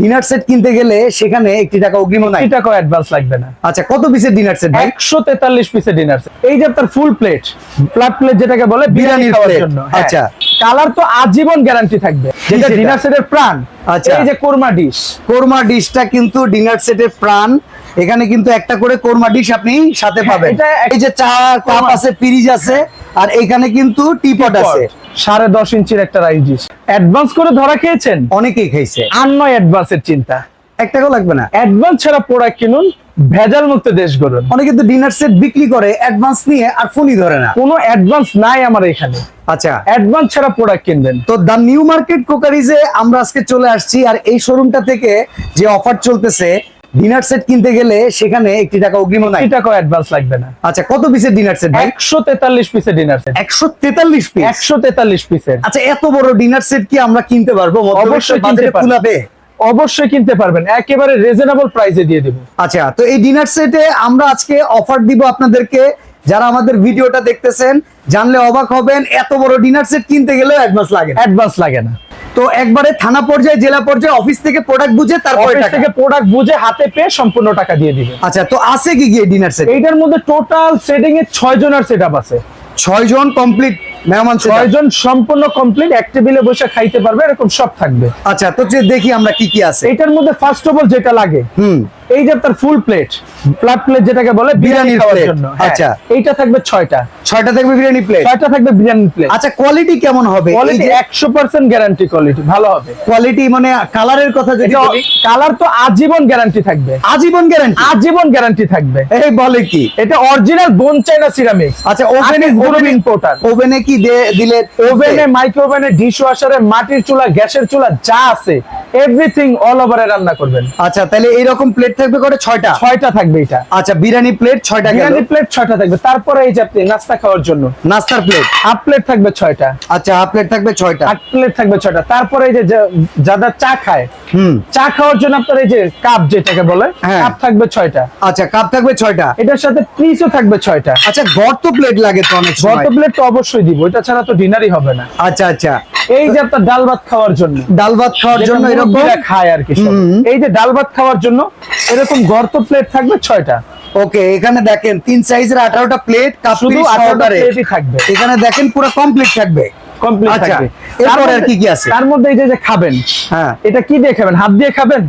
Dinner set কিনতে গেলে সেখানে একটি টাকা অগ্রিম নাই। টাকাও অ্যাডভান্স লাগবে না। আচ্ছা কত পিসের ডিনার সেট ভাই? একশো তেতাল্লিশ পিসের ডিনার সেট এই যে আপনার ফুল প্লেট ফ্ল্যাট প্লেট যেটাকে বলে বিরিয়ানি খাওয়ার জন্য। আচ্ছা। কালার তো আজীবন গ্যারান্টি থাকবে। যেটা ডিনার সেটের প্রাণ আচ্ছা। এই যে কোরমা ডিশ কোরমা ডিশটা কিন্তু ডিনার সেটের প্রাণ। এখানে কিন্তু একটা করে কোরমা ডিশ আপনি সাথে পাবেন। এই যে চা কাপ আছে পিরিজ আছে আর এখানে কিন্তু টিপট আছে। সাড়ে দশ ইঞ্চির একটা ডিশ অ্যাডভান্স করে ধরা খেয়েছেন? অনেকেই খাইছে আর নয় অ্যাডভান্সের চিন্তা। এক টাকাও লাগবে না। অ্যাডভান্স ছাড়া প্রোডাক্ট কিনুন ভেজাল মুক্ত দেশ গড়ুন। অনেকে তো ডিনার সেট বিক্রি করে অ্যাডভান্স নিয়ে আর ফোনই ধরে না। কোনো অ্যাডভান্স নাই আমার এখানে। আচ্ছা। অ্যাডভান্স ছাড়া প্রোডাক্ট কিনবেন। তো দা নিউ মার্কেট কোকারিজে আমরা আজকে চলে আসছি আর এই শোরুমটা থেকে যে অফার চলতেছে ডিনার সেট কিনতে গেলে সেখানে একটি টাকা অগ্রিম নাই। টাকাও অ্যাডভান্স লাগবে না। আচ্ছা কত পিসের ডিনার সেট ভাই? একশো তেতাল্লিশ পিসের ডিনার সেট একশো তেতাল্লিশ পিস একশো তেতাল্লিশ পিসের আচ্ছা এত বড় ডিনার সেট কি আমরা কিনতে পারব? অবশ্যই কিনতে পারব। অবশ্যই কিনতে পারবেন। একেবারে রিজনেবল প্রাইসে দিয়ে দেবো। আচ্ছা তো এই ডিনার সেটে আমরা আজকে অফার দিব আপনাদেরকে। যারা আমাদের ভিডিওটা দেখতেছেন জানলে অবাক হবেন এত বড় ডিনার সেট কিনতে গেলেও অ্যাডভান্স লাগে। অ্যাডভান্স লাগে না। তো একবারে থানা পর্যায়ে জেলা পর্যায়ে অফিস থেকে প্রোডাক্ট বুঝে তারপরে অফিস থেকে প্রোডাক্ট বুঝে হাতে পেয়ে সম্পূর্ণ টাকা দিয়ে দিবে। আচ্ছা তো আছে কি গিয়ে ডিনার সেট এইটার মধ্যে টোটাল সেটিং এ ছয় জনের সেট আছে। ছয় জন কমপ্লিট মেহমান setup। ছয় জন সম্পূর্ণ কমপ্লিট এক টেবিলে বসে খাইতে পারবে এরকম সব থাকবে। আচ্ছা তো যে দেখি আমরা কি কি আছে। এটার মধ্যে ফার্স্ট অফ অল যেটা লাগে হুম। এই যে আপনার ফুল প্লেট ফ্ল্যাট প্লেট যেটাকে বলে বিরিয়ানি খাওয়ার জন্য। হ্যাঁ, আচ্ছা। এইটা থাকবে ছয়টা। ছয়টা থাকবে বিরিয়ানি প্লেট ছয়টা থাকবে বিরিয়ানি প্লেট আচ্ছা কোয়ালিটি কেমন হবে? কোয়ালিটি একশো পার্সেন্ট গ্যারান্টি কোয়ালিটি ভালো হবে। কোয়ালিটি মানে কালারের কথা যদি বলি। কালার তো আজীবন গ্যারান্টি থাকবে। আজীবন গ্যারান্টি আজীবন গ্যারান্টি থাকবে। এই বলে কি? এটা অরিজিনাল বোন চাইনা সিরামিক আচ্ছা ওভেনে ওভেন ইম্পোর্টার ওভেনে কি দিলে ওভেনে মাইক্রো ওভেনে ডিশ ওয়াশারে মাটির চুলা গ্যাসের চুলা যা আছে এভরিথিং অল ওভারে রান্না করবেন। আচ্ছা তাহলে এইরকম প্লেট থাকবে করে ছয়টা। ছয়টা থাকবে এটা। আচ্ছা বিরিয়ানি প্লেট ছয়টা বিরিয়ানি প্লেট ছয়টা থাকবে। তারপরে এই যে আপনি নাস্তা খাওয়ার জন্য। নাস্তার প্লেট হাফ প্লেট থাকবে ছয়টা। আচ্ছা হাফ প্লেট থাকবে ছয়টা। হাফ প্লেট থাকবে ছয়টা। তারপরে এই যে যারা চা খায় চা খাওয়ার জন্য আপনার এই যে কাপ যেটাকে বলে হ্যাঁ। কাপ থাকবে ছয়টা। আচ্ছা কাপ থাকবে ছয়টা? এটার সাথে পিসও থাকবে ছয়টা। আচ্ছা গর্ত প্লেট লাগে তো অনেক বড় প্লেট তো অবশ্যই দিব এটা ছাড়া তো ডিনারই হবে না। আচ্ছা আচ্ছা। এই যে আপনার ডাল ভাত খাওয়ার জন্য। ডাল ভাত খাওয়ার জন্য এরকম? খায় আর কি। এই যে ডাল ভাত খাওয়ার জন্য এরকম গর্ত প্লেট থাকবে ছয়টা। ওকে এখানে দেখেন তিন সাইজের আঠারোটা প্লেট কাপ শুধু আঠারোটা প্লেটই থাকবে। এখানে দেখেন পুরো কমপ্লিট থাকবে। কমপ্লিট আচ্ছা, থাকবে। এরপরে আর কি কি আছে? তার মধ্যে এই যে খাবেন হ্যাঁ। এটা কি দিয়ে খাবেন? হাত দিয়ে খাবেন?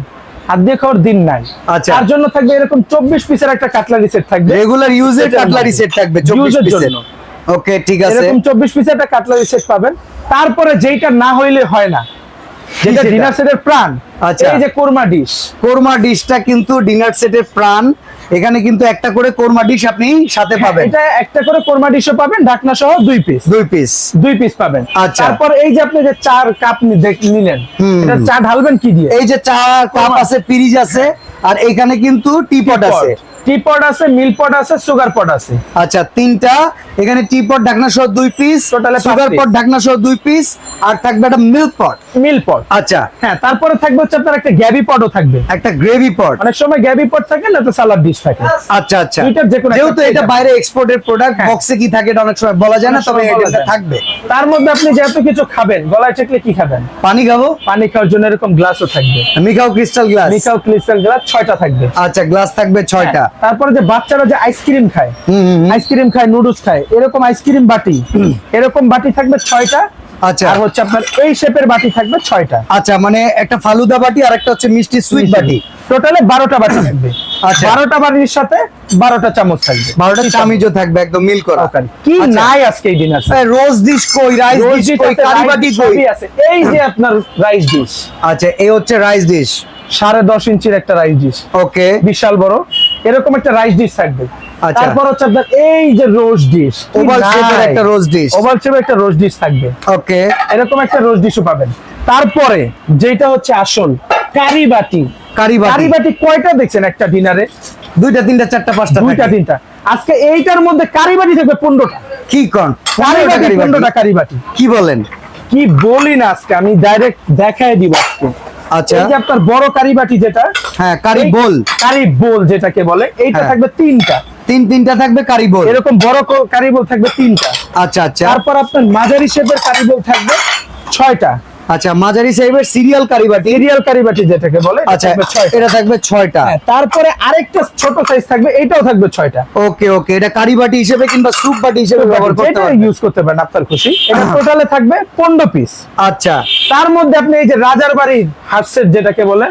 হাত দিয়ে খাওয়ার দিন নাই। আচ্ছা। তার জন্য থাকবে এরকম চব্বিশ পিসের একটা কাটলারি সেট থাকবে। রেগুলার ইউজের কাটলারি সেট থাকবে চব্বিশ Use এর পিসের। ওকে ঠিক আছে। এরকম চব্বিশ পিসের একটা কাটলারি সেট পাবেন। তারপরে যেইটা না হইলে হয় না যেটা? ডিনার সেটের প্রাণ আচ্ছা। এই যে কোরমা ডিশ কোরমা ডিশটা কিন্তু ডিনার সেটের প্রাণ। এখানে কিন্তু একটা করে কোরমা ডিশ আপনি সাথে পাবেন। এটা একটা করে কোরমা ডিশও পাবেন ঢাকনা সহ দুই পিস দুই পিস দুই পিস পাবেন। আচ্ছা। তারপর এই যে আপনি যে চার কাপ নিলেন এটা চা ঢালবেন কি দিয়ে? এই যে চা কাপ আছে পিরিজ আছে আর এখানে কিন্তু টিপট আছে। টি পট আছে মিল পট আছে সুগার পট আছে। আচ্ছা তিনটা। এখানে টিপট ঢাকনা সহ দুই পিস Total সুগার পট ঢাকনা সহ দুই পিস আর থাকবে একটা মিল্ক পট মিল পট আচ্ছা। হ্যাঁ তারপরে থাকবে হচ্ছে আপনার একটা গ্যাবি পটও থাকবে। একটা গ্রেভি পট অনেক সময় গ্যাবি পট থাকে না তো সালাদ ডিশ থাকে। আচ্ছা আচ্ছা। দুইটার যে কোনো যেহেতু এটা বাইরে এক্সপোর্টের প্রোডাক্ট। বক্সে কি থাকে এটা অনেক সময় বলা যায় না তবে এটা থাকবে। তার মধ্যে আপনি যেহেতু কিছু খাবেন গলায় চেকলে কি খাবেন? পানি খাব? পানি খাওয়ার জন্য এরকম গ্লাসও থাকবে। মিখাও ক্রিস্টাল গ্লাস মিকাও ক্রিস্টাল গ্লাস ছয়টা থাকবে। আচ্ছা গ্লাস থাকবে ছয়টা। তারপরে যে বাচ্চারা যে আইসক্রিম খায়। আইসক্রিম খায় নুডলস খায় এরকম আইসক্রিম বাটি এরকম বাটি থাকবে ছয়টা আচ্ছা। আর হচ্ছে আপনার এই শেপের বাটি থাকবে ছয়টা। আচ্ছা মানে একটা ফালুদা বাটি আর একটা হচ্ছে মিষ্টি সুইট বাটি। টোটালে বারোটা বাটি থাকবে। আচ্ছা। বারোটা বাটির সাথে বারোটা চামচ থাকবে। বারোটা চামিজও থাকবে একদম মিল করা। কি আচ্ছা। নাই আজকে এই ডিনার রোজ ডিশ কই রাইস ডিশ কই কারি বাটি কই? আছে। এই যে আপনার রাইস ডিশ আচ্ছা এই হচ্ছে রাইস ডিশ সাড়ে দশ ইঞ্চির একটা রাইস ডিশ ওকে বিশাল বড়। এরকম একটা রাইস ডিশ থাকবে। তারপর হচ্ছে আপনার এই যে রোজ ডিশ ওভাল শেপের একটা রোজ ডিশ ওভাল শেপের একটা রোজ ডিশ থাকবে। ওকে এরকম একটা রোজ ডিশও পাবেন। তারপরে যেটা হচ্ছে আসল কারি বাটি। কারি বাটি। কয়টা দেখছেন একটা ডিনারে দুইটা তিনটা চারটা পাঁচটা দুইটা তিনটা। আজকে এইটার মধ্যে কারি বাটি থাকবে পনেরোটা। কি কন? কারি বাটি কারি বাটি? পনেরোটা কারি বাটি। কি বলেন? কি বলি না আজকে আমি ডাইরেক্ট দেখাই দিব আজকে। আচ্ছা। এই যে আপনার বড় কারি বাটি যেটা হ্যাঁ কারি বোল। কারি বোল যেটাকে বলে এইটা হ্যাঁ। থাকবে তিনটা। তিন তিনটা থাকবে কারি বোল। এরকম বড় কো- কারি বোল থাকবে তিনটা। আচ্ছা আচ্ছা। তারপর আপনার মাঝারি শেপের কারি বোল থাকবে ছয়টা। আচ্ছা মাঝারি সাইজের সিরিয়াল কারিবাটি। সিরিয়াল কারিবাটি যেটাকে বলে আচ্ছা। এটা থাকবে ছয়টা। হ্যাঁ, তারপরে আরেকটা ছোট সাইজ থাকবে এটাও থাকবে ছয়টা। ওকে ওকে এটা কারিবাটি হিসেবে কিংবা স্যুপ বাটি হিসেবে ব্যবহার করতে পারেন ইউজ করতে পারেন আপনার খুশি। এটা টোটালে থাকবে পনেরো পিস আচ্ছা। তার মধ্যে আপনি এই যে রাজার বাড়ির হাসের যেটাকে বলে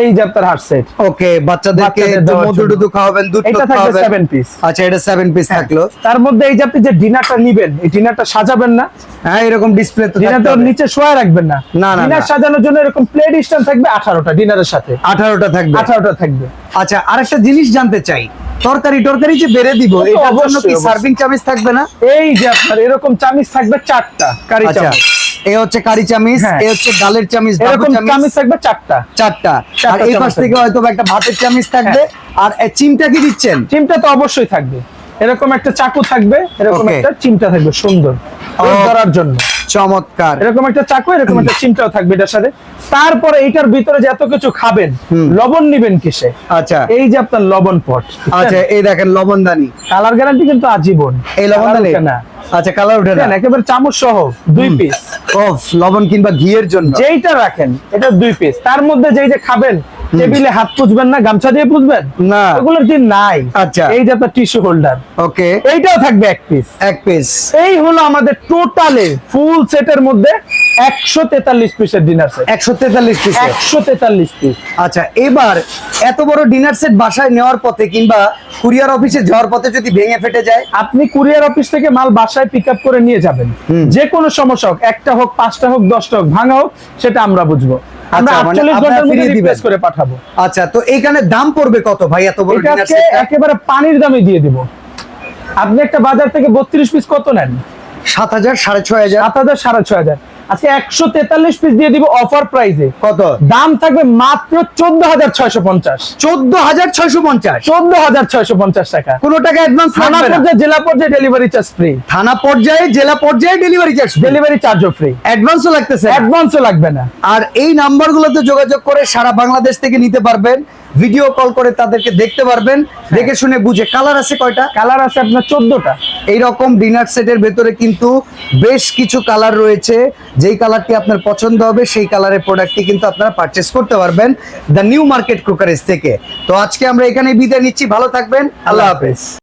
এই যে আপনার হার্ট সেট। ওকে বাচ্চাদেরকে বাচ্চাদের মধু। টুধু খাওয়াবেন দুধ এটা থাকবে খাওয়াবেন। সেভেন পিস আচ্ছা এটা সেভেন পিস থাকল। তার মধ্যে এই যে আপনি যে ডিনারটা নিবেন এই ডিনারটা সাজাবেন না? হ্যাঁ এরকম ডিসপ্লে তো ডিনার তো নিচে শোয়া রাখবেন না। না, না, ডিনার সাজানোর জন্য এরকম প্লেট স্ট্যান্ড থাকবে আঠারোটা ডিনারের সাথে। 18টা থাকবে। আঠারোটা থাকবে। আচ্ছা আরেকটা জিনিস জানতে চাই। তরকারি টরকারি যে বেড়ে দিব এটার জন্য কি সার্ভিং চামিচ থাকবে না? এই যে আপনার এরকম চামিচ থাকবে চারটা কারি আচ্ছা। চামিচ। এ হচ্ছে কারি চামিচ হ্যাঁ। এ হচ্ছে ডালের চামিচ এরকম চামিচ। থাকবে চারটা। চারটা। আর এই পাশ থেকে হয়তো একটা ভাতের চামিচ থাকবে। আর চিমটা কি দিচ্ছেন? চিমটা তো অবশ্যই থাকবে। এরকম একটা চাকু থাকবে এরকম একটা চিমটা থাকবে সুন্দর। Oh. ধরার জন্য। চমৎকার। এরকম একটা চাকু এরকম একটা চিমটাও থাকবে এটার সাথে। তারপরে এইটার ভিতরে যে এত কিছু খাবেন লবণ নিবেন কিসে? আচ্ছা। এই যে আপনার লবণ পট। আচ্ছা এই দেখেন লবণদানি। কালার গ্যারান্টি কিন্তু আজীবন। এই লবণদানি? না। আচ্ছা কালার উঠে না। একেবারে চামচ সহ দুই পিস লবণ কিংবা ঘিয়ের জন্য। যেইটা রাখেন এটা দুই পিস তার মধ্যে যেই যে খাবেন টেবিলে হাত পুষবেন না গামছা দিয়ে পুষবেন না। ওগুলোর দিন নাই। আচ্ছা। এই যে আপনার টিস্যু হোল্ডার ওকে। এইটাও থাকবে এক পিস এক পিস এই হলো আমাদের টোটালে ফুল সেটের মধ্যে একশো তেতাল্লিশ পিসের ডিনার সেট একশো তেতাল্লিশ পিস একশো তেতাল্লিশ পিস আচ্ছা এবার এত বড় ডিনার সেট বাসায় নেওয়ার পথে কিংবা কুরিয়ার অফিসে যাওয়ার পথে যদি ভেঙে ফেটে যায়? আপনি কুরিয়ার অফিস থেকে মাল বাসায় পিক আপ করে নিয়ে যাবেন। যে কোনো সমস্যা হোক একটা হোক পাঁচটা হোক দশটা হোক ভাঙা হোক সেটা আমরা বুঝব। আমরা আচ্ছা, মানে 48 ঘণ্টার মধ্যে রিপ্লেস করে পাঠাবো। আচ্ছা তো এইখানে দাম পড়বে কত ভাই এত বড় ডিনার সেট একেবারে পানির দামে দিয়ে দেব। আপনি একটা বাজার থেকে 32 পিস কত নেন? 7000 6500 7000 6500 আজকে একশো তেতাল্লিশ পিস দিয়ে দিব অফার প্রাইসে কত? দাম থাকবে মাত্র চোদ্দ হাজার ছয়শো পঞ্চাশ। চোদ্দ হাজার ছয়শো পঞ্চাশ? চোদ্দ হাজার ছয়শো পঞ্চাশ টাকা। কোন টাকা অ্যাডভান্স থানা পর্যায়ে জেলা পর্যায়ে ডেলিভারি চার্জ ফ্রি থানা পর্যায়ে জেলা পর্যায়ে ডেলিভারি চার্জ ডেলিভারি চার্জও ফ্রি অ্যাডভান্সও লাগতেছে না। অ্যাডভান্সও লাগবে না। আর এই নাম্বারগুলোতে যোগাযোগ করে সারা বাংলাদেশ থেকে নিতে পারবেন। ভিডিও কল করে তাদেরকে দেখতে পারবেন। দেখে শুনে বুঝে। কালার আছে কয়টা? কালার আছে আপনার চোদ্দটা। এই রকম ডিনার সেটের ভেতরে কিন্তু বেশ কিছু কালার রয়েছে। যেই কালারটি আপনার পছন্দ হবে, সেই কালারের প্রোডাক্টটি কিন্তু আপনারা পারচেস করতে পারবেন দ্য নিউ মার্কেট ক্রোকারেজ থেকে। তো আজকে আমরা এখানে বিদায় নিচ্ছি, ভালো থাকবেন, আল্লাহ হাফেজ।